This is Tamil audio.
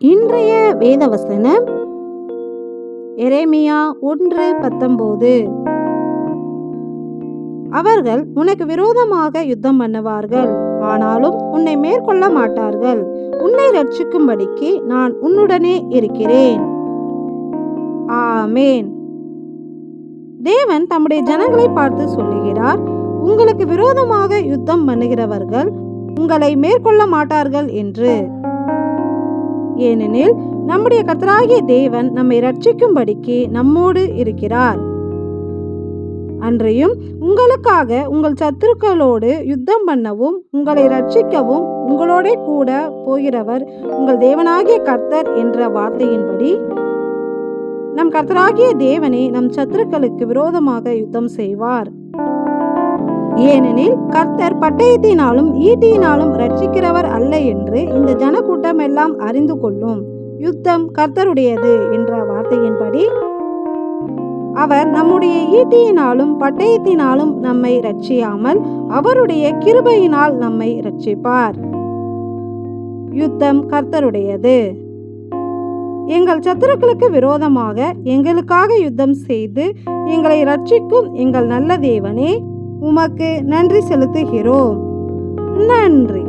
இன்றைய வேதவசனம் எரேமியா ஒன்று பத்தொன்பது. அவர்கள் உனக்கு விரோதமாக யுத்தம் பண்ணுவார்கள் ஆனாலும் உன்னை மேற்கொள்ள மாட்டார்கள். உன்னை ரட்சிக்கும்படிக்கு நான் உன்னுடனே இருக்கிறேன். ஆமேன். தேவன் தம்முடைய ஜனங்களை பார்த்து சொல்லுகிறார் உங்களுக்கு விரோதமாக யுத்தம் பண்ணுகிறவர்கள் உங்களை மேற்கொள்ள மாட்டார்கள் என்று. ஏனெனில் நம்முடைய கர்த்தராகிய தேவன் நம்மை ரட்சிக்கும்படிக்கு நம்மோடு இருக்கிறார். அன்றையும் உங்களுக்காக உங்கள் சத்துருக்களோடு யுத்தம் பண்ணவும் உங்களை ரட்சிக்கவும் உங்களோட கூட போகிறவர் உங்கள் தேவனாகிய கர்த்தர் என்ற வார்த்தையின்படி நம் கர்த்தராகிய தேவனே நம் சத்துருக்களுக்கு விரோதமாக யுத்தம் செய்வார். ஏனெனில் கர்த்தர் பட்டயத்தினாலும் ஈட்டியினாலும் ரட்சிக்கிறவர் அல்ல என்று இந்த ஜனக்கூட்டம் எல்லாம் அறிந்து கொள்ளும். யுத்தம் கர்த்தருடையது என்ற வார்த்தையின்படி அவர் நம்முடைய ஈட்டியினாலும் பட்டயத்தினாலும் நம்மை ரட்சியாமல் அவருடைய கிருபையினால் நம்மை ரட்சிப்பார் யுத்தம் கர்த்தருடையது. எங்கள் சத்துருக்களுக்கு விரோதமாக எங்களுக்காக யுத்தம் செய்து எங்களை ரட்சிக்கும் எங்கள் நல்ல தேவனே உமக்கு நன்றி செலுத்துகிறோம். நன்றி.